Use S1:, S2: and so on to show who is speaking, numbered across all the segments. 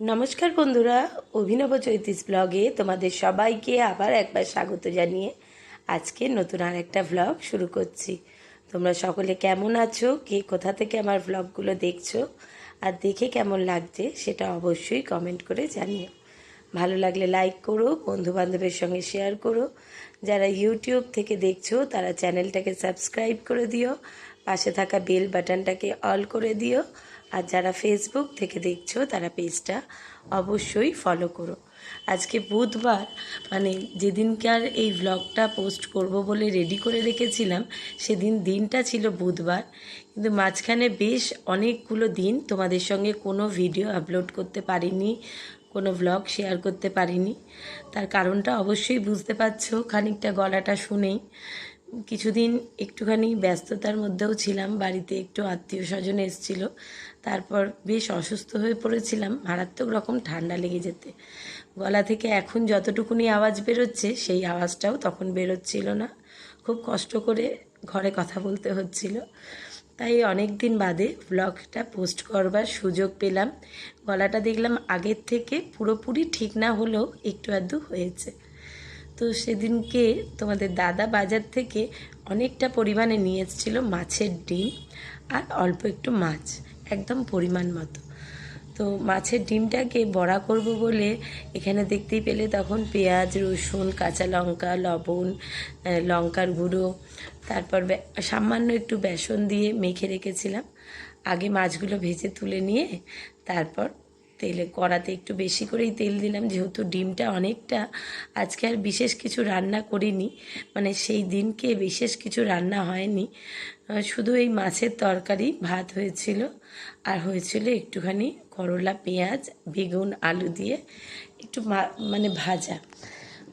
S1: নমস্কার বন্ধুরা, অভিনব চৈতিস ব্লগে তোমাদের সবাইকে আবার একবার স্বাগত জানিয়ে আজকে নতুন আর একটা ভ্লগ শুরু করছি। তোমরা সকলে কেমন আছো? কে কোথা থেকে আমার ভ্লগগুলো দেখছ? আর দেখে কেমন লাগছে সেটা অবশ্যই কমেন্ট করে জানিও। ভালো লাগলে লাইক করো বন্ধু বান্ধবের সঙ্গে শেয়ার করো। যারা ইউটিউব থেকে দেখছ, তারা চ্যানেলটাকে সাবস্ক্রাইব করে দিও। পাশে থাকা বেল বাটনটাকে অল করে দিও। আর যারা ফেসবুক থেকে দেখছ, তারা পেজটা অবশ্যই ফলো করো। আজকে বুধবার মানে যেদিনকার এই ভ্লগটা পোস্ট করব বলে রেডি করে রেখেছিলাম, সেদিন দিনটা ছিল বুধবার। কিন্তু মাঝখানে বেশ অনেকগুলো দিন তোমাদের সঙ্গে কোনো ভিডিও আপলোড করতে পারিনি, কোনো ভ্লগ শেয়ার করতে পারিনি। তার কারণটা অবশ্যই বুঝতে পারছ, খানিকটা গলাটা শুনেই। কিছুদিন একটুখানি ব্যস্ততার মধ্যেও ছিলাম। বাড়িতে একটু আত্মীয় স্বজন এসেছিল। তারপর বেশ অসুস্থ হয়ে পড়েছিলাম মারাত্মক রকম ঠান্ডা লেগে যেতে। গলা থেকে এখন যতটুকুনি আওয়াজ বেরোচ্ছে, সেই আওয়াজটাও তখন বেরোচ্ছিল না। খুব কষ্ট করে ঘরে কথা বলতে হচ্ছিল। তাই অনেক দিন বাদে ব্লগটা পোস্ট করবার সুযোগ পেলাম। গলাটা দেখলাম আগের থেকে পুরোপুরি ঠিক না হলেও একটু আধটু হয়েছে। তো সেদিনকে তোমাদের দাদা বাজার থেকে অনেকটা পরিমাণে নিয়ে এসেছিল মাছের ডিম আর অল্প একটু মাছ, একদম পরিমাণ মতো। তো মাছের ডিমটাকে বড়া করব বলে এখানে দেখতেই পেলে তখন পেঁয়াজ, রসুন, কাঁচা লঙ্কা, লবণ লঙ্কার গুঁড়ো, তারপর সামান্য একটু বেসন দিয়ে মেখে রেখেছিলাম। আগে মাছগুলো ভেজে তুলে নিয়ে তারপর তেলে, কড়াতে একটু বেশি করেই তেল দিলাম, যেহেতু ডিমটা অনেকটা। আজকে আর বিশেষ কিছু রান্না করিনি মানে সেই দিনকে বিশেষ কিছু রান্না হয়নি। শুধু এই মাছের তরকারি, ভাত হয়েছিল, আর হয়েছিল একটুখানি করলা, পেঁয়াজ, বেগুন, আলু দিয়ে একটু মানে ভাজা।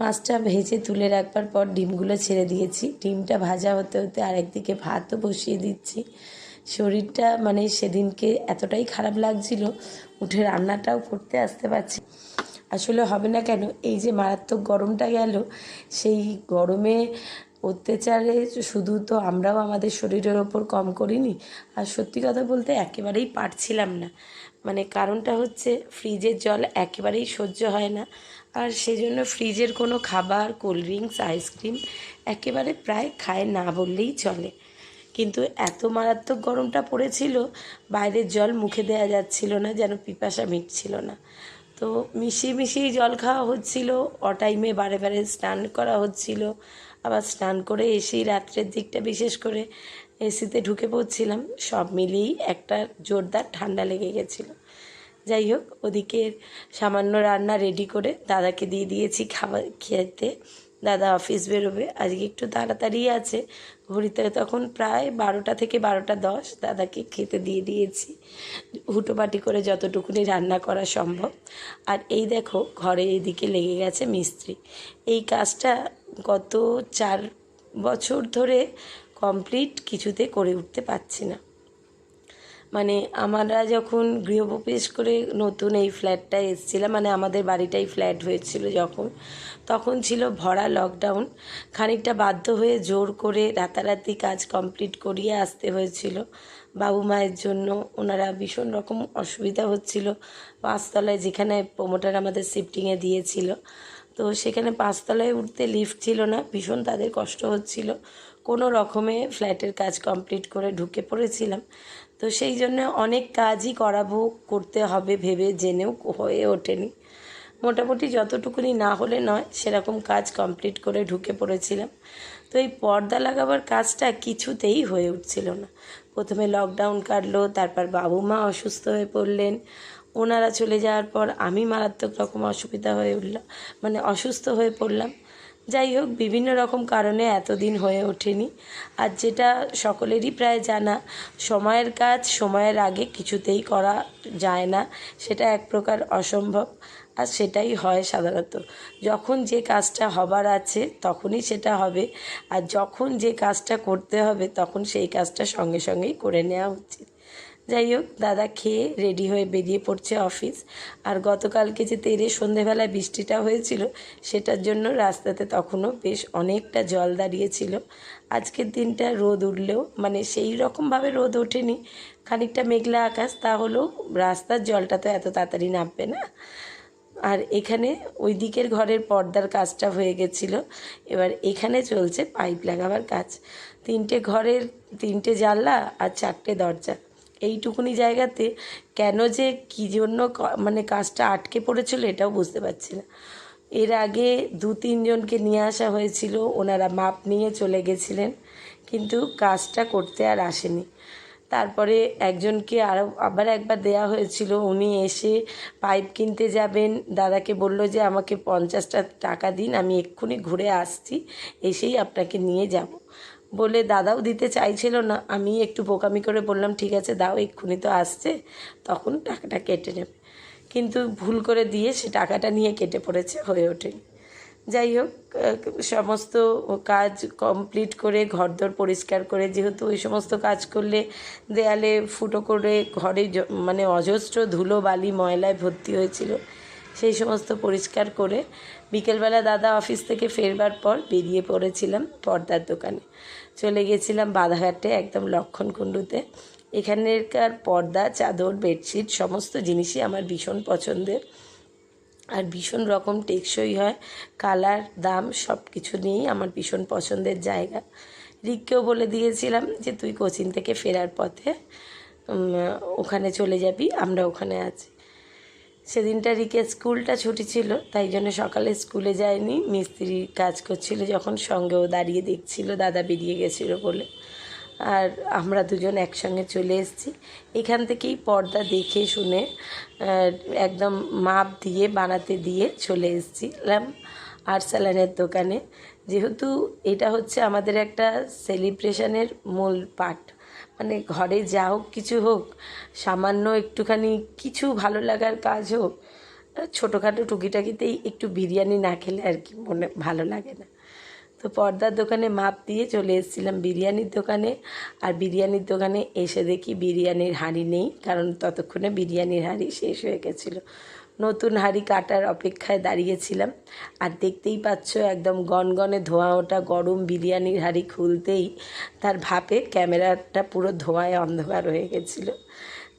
S1: মাছটা ভেজে তুলে রাখবার পর ডিমগুলো ছেড়ে দিয়েছি। ডিমটা ভাজা হতে হতে আরেকদিকে ভাতও বসিয়ে দিচ্ছি। শরীরটা মানে সেদিনকে এতটাই খারাপ লাগছিল, উঠে রান্নাটাও করতে আসতে পারছি। আসলে হবে না কেন, এই যে মারাত্মক গরমটা গেল, সেই গরমে অত্যাচারে শুধু তো আমরাও আমাদের শরীরের ওপর কম করিনি, আর সত্যি কথা বলতে একেবারেই পারছিলাম না। মানে কারণটা হচ্ছে ফ্রিজের জল একেবারেই সহ্য হয় না, আর সেজন্য ফ্রিজের কোনো খাবার, কোল্ড ড্রিঙ্কস, আইসক্রিম একেবারে প্রায় খায় না বললেই চলে। কিন্তু এত মারাত্মক গরমটা পড়েছিল, বাইরের জল মুখে দেওয়া যাচ্ছিল না, যেন পিপাসা মিটছিল না। তো মিশিয়ে মিশিয়ে জল খাওয়া হচ্ছিল অটাইমে বারে বারে স্নান করা হচ্ছিল। আবার স্নান করে এসেই রাত্রের দিকটা বিশেষ করে এসিতে ঢুকে পড়ছিলাম। সব মিলিয়েই একটা জোরদার ঠান্ডা লেগে গেছিল। যাই হোক ওদিকে সামান্য রান্না রেডি করে দাদাকে দিয়ে দিয়েছি খাবার খেতে। দাদা অফিস বেরোবে। আজকে একটু তাড়াতাড়ি আছে। ঘড়িতে তখন প্রায় বারোটা থেকে বারোটা দশ দাদাকে খেতে দিয়ে দিয়েছি। হুটোপাটি করে যতটুকুনি রান্না করা সম্ভব। আর এই দেখো, ঘরে এদিকে লেগে গেছে মিস্ত্রি। এই কাজটা গত চার বছর ধরে কমপ্লিট কিছুতে করে উঠতে পারছি না। মানে আমরা যখন গৃহপ্রবেশ করে নতুন এই ফ্ল্যাটটা এসেছিলাম মানে আমাদের বাড়িটাই ফ্ল্যাট হয়েছিল যখন, তখন ছিল ভরা লকডাউন খানিকটা বাধ্য হয়ে জোর করে রাতারাতি কাজ কমপ্লিট করিয়ে আসতে হয়েছিল। বাবু মায়ের জন্য ওনারা ভীষণ রকম অসুবিধা হচ্ছিল। পাঁচতলায় যেখানে প্রোমোটার আমাদের শিফটিংয়ে দিয়েছিল। তো সেখানে পাঁচতলায় উঠতে লিফট ছিল না, ভীষণ তাদের কষ্ট হচ্ছিল। কোনো রকমে ফ্ল্যাটের কাজ কমপ্লিট করে ঢুকে পড়েছিলাম। তো সেই জন্য অনেক কাজই করাবো করতে হবে ভেবে জেনেও হয়ে ওঠেনি। মোটামুটি যতটুকুনি না হলে নয়, সেরকম কাজ কমপ্লিট করে ঢুকে পড়েছিলাম। তো এই পর্দা লাগাবার কাজটা কিছুতেই হয়ে উঠছিল না। প্রথমে লকডাউন কাটলো, তারপর বাবু মা অসুস্থ হয়ে পড়লেন। ওনারা চলে যাওয়ার পর আমি মারাত্মক রকম অসুবিধা হয়ে উঠলাম মানে অসুস্থ হয়ে পড়লাম। যাই হোক, বিভিন্ন রকম কারণে এতদিন হয়ে ওঠেনি। আর যেটা সকলেরই প্রায় জানা, সময়ের কাজ সময়ের আগে কিছুতেই করা যায় না, সেটা এক প্রকার অসম্ভব। আর সেটাই হয় সাধারণত। যখন যে কাজটা হবার আছে, তখনই সেটা হবে। আর যখন যে কাজটা করতে হবে, তখন সেই কাজটা সঙ্গে সঙ্গেই করে নেওয়া উচিত। যাই হোক, দাদা খেয়ে রেডি হয়ে বেরিয়ে পড়ছে অফিস। আর গতকালকে যে তেরে সন্ধেবেলায় বৃষ্টিটা হয়েছিল, সেটার জন্য রাস্তাতে তখনও বেশ অনেকটা জল দাঁড়িয়েছিল। আজকের দিনটা রোদ উঠলেও মানে সেই রকমভাবে রোদ ওঠেনি, খানিকটা মেঘলা আকাশ, তাহলেও রাস্তার জলটা তো এত তাড়াতাড়ি নামবে না। আর এখানে ওই দিকের ঘরের পর্দার কাজটা হয়ে গেছিল, এবার এখানে চলছে পাইপ লাগাবার কাজ। তিনটে ঘরের তিনটে জানলা আর চারটে দরজা। এইটুকুনি জায়গাতে কেন যে কী জন্য মানে কাজটা আটকে পড়েছিল এটাও বুঝতে পারছি না। এর আগে দু তিনজনকে নিয়ে আসা হয়েছিল, ওনারা মাপ নিয়ে চলে গেছিলেন, কিন্তু কাজটা করতে আর আসেনি। তারপরে একজনকে আরও আবার একবার দেয়া হয়েছিল, উনি এসে পাইপ কিনতে যাবেন। দাদাকে বলল যে, আমাকে পঞ্চাশটা টাকা দিন, আমি এক্ষুনি ঘুরে আসছি, এসেই আপনাকে নিয়ে যাব। বলে, দাদাও দিতে চাইছিল না। আমি একটু বোকামি করে বললাম, ঠিক আছে, দাও, এক্ষুনি তো আসছে। তখন টাকাটা কেটে নেবে। কিন্তু ভুল করে দিয়ে সে টাকাটা নিয়ে কেটে পড়েছে, হয়ে ওঠেনি। যাই হোক, সমস্ত কাজ কমপ্লিট করে, ঘরদোর পরিষ্কার করে, যেহেতু ওই সমস্ত কাজ করলে দেয়ালে ফুটো করে ঘরে মানে অজস্র ধুলো, বালি, ময়লায় ভর্তি হয়েছিল, সেই সমস্ত পরিষ্কার করে বিকেলবেলা দাদা অফিস থেকে ফেরবার পর বেরিয়ে পড়েছিলাম পর্দার দোকানে। চলে গেছিলাম বাধাঘাটে একদম লক্ষণকুণ্ডুতে এখানেরকার পর্দা, চাদর, বেডশিট সমস্ত জিনিসই আমার ভীষণ পছন্দের। আর ভীষণ রকম টেকসই হয়, কালার, দাম সব কিছু নিয়েই আমার ভীষণ পছন্দের জায়গা। রিককেও বলে দিয়েছিলাম যে, তুই কোচিং থেকে ফেরার পথে ওখানে চলে যাবি, আমরা ওখানে আছি। সেদিনটা রিকে স্কুলটা ছুটি ছিল, তাই জন্য সকালে স্কুলে যায়নি। মিস্ত্রি কাজ করছিল যখন সঙ্গেও দাঁড়িয়ে দেখছিল, দাদা বেরিয়ে গেছিল বলে। আর আমরা দুজন একসঙ্গে চলে এসেছি। এখান থেকেই পর্দা দেখে শুনে একদম মাপ দিয়ে, বানাতে দিয়ে চলে এসেছিলাম আর্সালানের দোকানে। যেহেতু এটা হচ্ছে আমাদের একটা সেলিব্রেশনের মূল পার্ট মানে ঘরে যা হোক, কিছু হোক, সামান্য একটুখানি কিছু ভালো লাগার কাজ হোক ছোটোখাটো টুকিটাকিতেই একটু বিরিয়ানি না খেলে আর কি মনে, ভালো লাগে না। তো পর্দার দোকানে মাপ দিয়ে চলে এসেছিলাম বিরিয়ানির দোকানে, আর বিরিয়ানির দোকানে এসে দেখি বিরিয়ানির হাঁড়ি নেই, কারণ ততক্ষণে বিরিয়ানির হাঁড়ি শেষ হয়ে গেছিল। নতুন হাঁড়ি কাটার অপেক্ষায় দাঁড়িয়েছিলাম। আর দেখতেই পাচ্ছ, একদম গনগনে ধোঁয়া ওটা গরম বিরিয়ানির হাঁড়ি খুলতেই তার ভাপে ক্যামেরাটা পুরো ধোঁয়ায় অন্ধকার হয়ে গেছিল।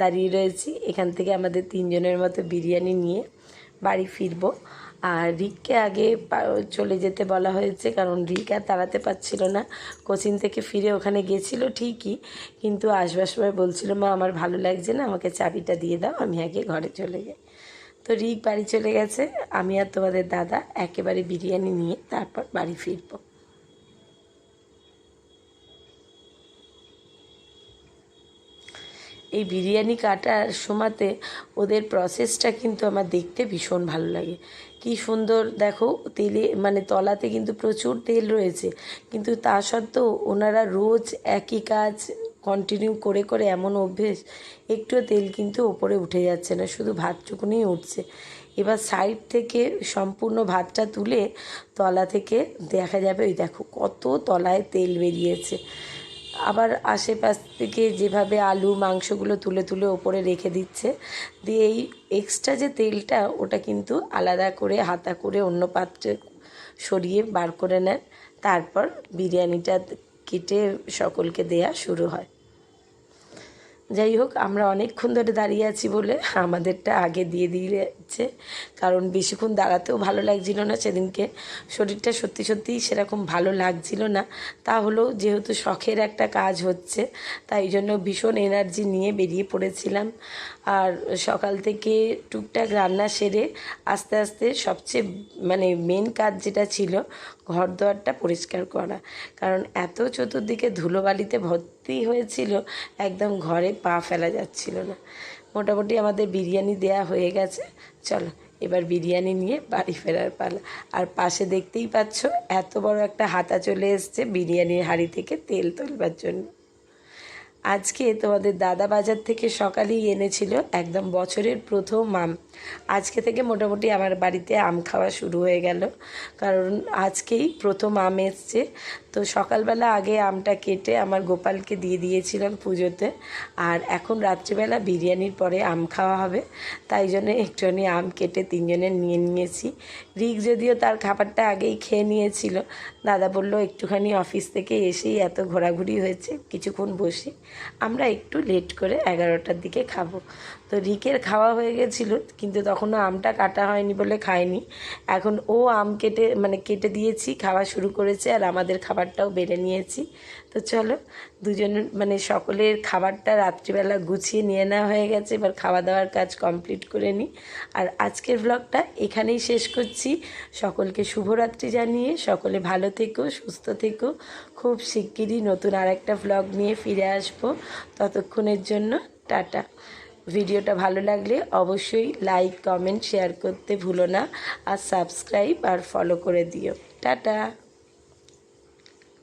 S1: দাঁড়িয়ে রয়েছি, এখান থেকে আমাদের তিনজনের মতো বিরিয়ানি নিয়ে বাড়ি ফিরবো। আর রিককে আগে চলে যেতে বলা হয়েছে, কারণ রিক আর তাড়াতে পারছিল না। কোচিং থেকে ফিরে ওখানে গেছিল ঠিকই, কিন্তু আসবার সময় বলছিল, মা, আমার ভালো লাগছে না, আমাকে চাবিটা দিয়ে দাও, আমি আগে ঘরে চলে যাই। তো রিক বাড়ি চলে গেছে, আমি আর তোমাদের দাদা একেবারে বিরিয়ানি নিয়ে তারপর বাড়ি ফিরবো। এই বিরিয়ানি কাটার সময়তে ওদের প্রসেসটা কিন্তু আমার দেখতে ভীষণ ভালো লাগে। কি সুন্দর দেখো, তেলে মানে তলাতে কিন্তু প্রচুর তেল রয়েছে, কিন্তু তা সত্ত্বেও ওনারা রোজ একই কাজ কন্টিনিউ করে করে এমন অভ্যেস, একটুও তেল কিন্তু ওপরে উঠে যাচ্ছে না, শুধু ভাতটুকুনি উঠছে। এবার সাইড থেকে সম্পূর্ণ ভাতটা তুলে তলা থেকে দেখা যাবে, ওই দেখো কত তলায় তেল বেরিয়েছে। আবার আশেপাশ থেকে যেভাবে আলু, মাংসগুলো তুলে তুলে ওপরে রেখে দিচ্ছে, দিয়ে এই এক্সট্রা যে তেলটা, ওটা কিন্তু আলাদা করে হাতা করে অন্য পাত্রে সরিয়ে বার করে নেন। তারপর বিরিয়ানিটা কেটে সকলকে দেয়া শুরু হয়। যাই হোক, আমরা অনেকক্ষণ ধরে দাঁড়িয়ে আছি বলে আমাদেরটা আগে দিয়ে দিয়েছে। কারণ বেশিক্ষণ দাঁড়াতেও ভালো লাগছিল না, সেদিনকে শরীরটা সত্যি সত্যিই সেরকম ভালো লাগছিল না। তা হলেও যেহেতু শখের একটা কাজ হচ্ছে, তাই জন্য ভীষণ এনার্জি নিয়ে বেরিয়ে পড়েছিলাম। আর সকাল থেকে টুকটাক রান্না সেরে আস্তে আস্তে সবচেয়ে মানে মেন কাজ যেটা ছিল ঘর দোয়ারটা পরিষ্কার করা। কারণ এত চতুর্দিকে ধুলোবালিতে ভর্তি হয়েছিল, একদম ঘরে পা ফেলা যাচ্ছিল না। মোটামুটি আমাদের বিরিয়ানি দেয়া হয়ে গেছে। চলো, এবার বিরিয়ানি নিয়ে বাড়ি ফেরার পালা। আর পাশে দেখতেই পাচ্ছ, এত বড় একটা হাতা চলে এসছে বিরিয়ানির হাঁড়ি থেকে তেল তোলবার জন্য। আজকে তোমাদের দাদা বাজার থেকে সকালেই এনেছিল একদম বছরের প্রথম আম। আজকে থেকে মোটামুটি আমার বাড়িতে আম খাওয়া শুরু হয়ে গেল। কারণ আজকেই প্রথম আম এসছে। তো সকালবেলা আগে আমটা কেটে আমার গোপালকে দিয়ে দিয়েছিলাম পুজোতে। আর এখন রাত্রিবেলা বিরিয়ানির পরে আম খাওয়া হবে। তাই জন্য একটুখানি আম কেটে তিনজনের নিয়ে নিয়েছি। রিক যদিও তার খাবারটা আগেই খেয়ে নিয়েছিল। দাদা বলল, একটুখানি অফিস থেকে এসেই এত ঘোরাঘুরি হয়েছে, কিছুক্ষণ বসে আমরা একটু লেট করে এগারোটার দিকে খাব। তো রিকের খাওয়া হয়ে গেছিল কিন্তু তখনও আমটা কাটা হয়নি বলে খায়নি এখন ও আম কেটে মানে কেটে দিয়েছি, খাওয়া শুরু করেছে আর আমাদের খাবারটাও বেড়ে নিয়েছি। তো চলো, দুজন মানে সকলের খাবারটা রাত্রিবেলা গুছিয়ে নিয়ে নেওয়া হয়ে গেছে। এবার খাওয়া দাওয়ার কাজ কমপ্লিট করে নিই। আর আজকের ব্লগটা এখানেই শেষ করছি। সকলকে শুভরাত্রি জানিয়ে সকলে ভালো থেকো, সুস্থ থেকো। খুব শিগগিরই নতুন আর একটা ব্লগ নিয়ে ফিরে আসব। ততক্ষণের জন্য টাটা। ভিডিওটা ভালো লাগলে অবশ্যই লাইক, কমেন্ট, শেয়ার করতে ভুলো না। আর সাবস্ক্রাইব আর ফলো করে দিও। টাটা!